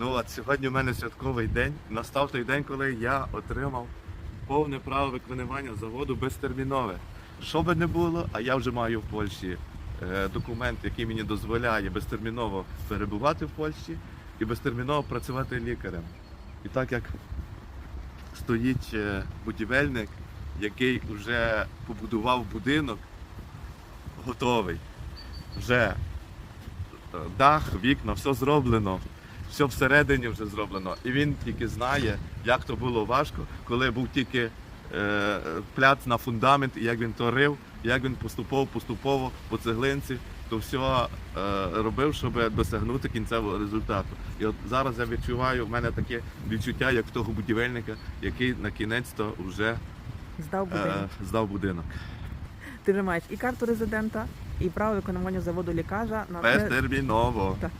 Ну от сьогодні у мене святковий день. Настав той день, коли я отримав повне право виконування заводу безтермінове. Що би не було, а я вже маю в Польщі е, документ, який мені дозволяє безтерміново перебувати в Польщі і безтерміново працювати лікарем. І так як стоїть е, будівельник, який вже побудував будинок, готовий. Вже е, дах, вікна, все зроблено, все всередині вже зроблено. І він тільки знає, як то було важко, коли був тільки е, пляц на фундамент, і як він то рив, як він поступово, поступово по цеглинці, то все е, робив, щоб досягнути кінцевого результату. І от зараз я відчуваю, в мене таке відчуття, як в того будівельника, який на кінець то вже Здав будинок. е, здав будинок. Ти вже маєш і карту резидента, і право виконування заводу лікаря на те- Безтерміново. так.